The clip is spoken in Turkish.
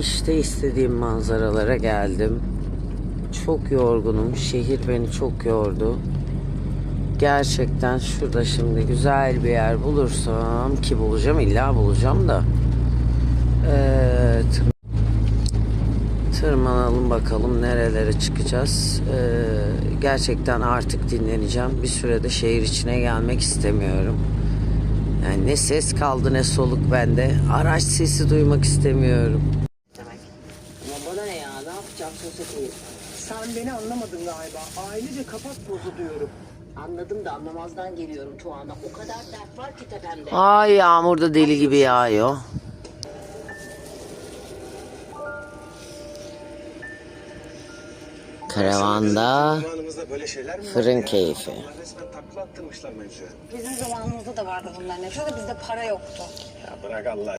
İşte istediğim manzaralara geldim. Çok yorgunum. Şehir beni çok yordu. Gerçekten şurada şimdi güzel bir yer bulursam ki bulacağım illa bulacağım da. Ee, tır- tırmanalım bakalım nerelere çıkacağız. Ee, gerçekten artık dinleneceğim. Bir sürede şehir içine gelmek istemiyorum. Yani ne ses kaldı ne soluk bende. Araç sesi duymak istemiyorum. Ya? Ne yapacaksın satayım? Sen beni anlamadın galiba. Ailece kapak bozu diyorum. Anladım da anlamazdan geliyorum şu anda. O kadar dert var ki tepemde. Ay yağmur da deli gibi yağıyor. Karavanda Zamanımızda böyle şeyler mi fırın keyfi. Bizim zamanımızda da vardı bunların hepsi de bizde para yoktu. Ya bırak Allah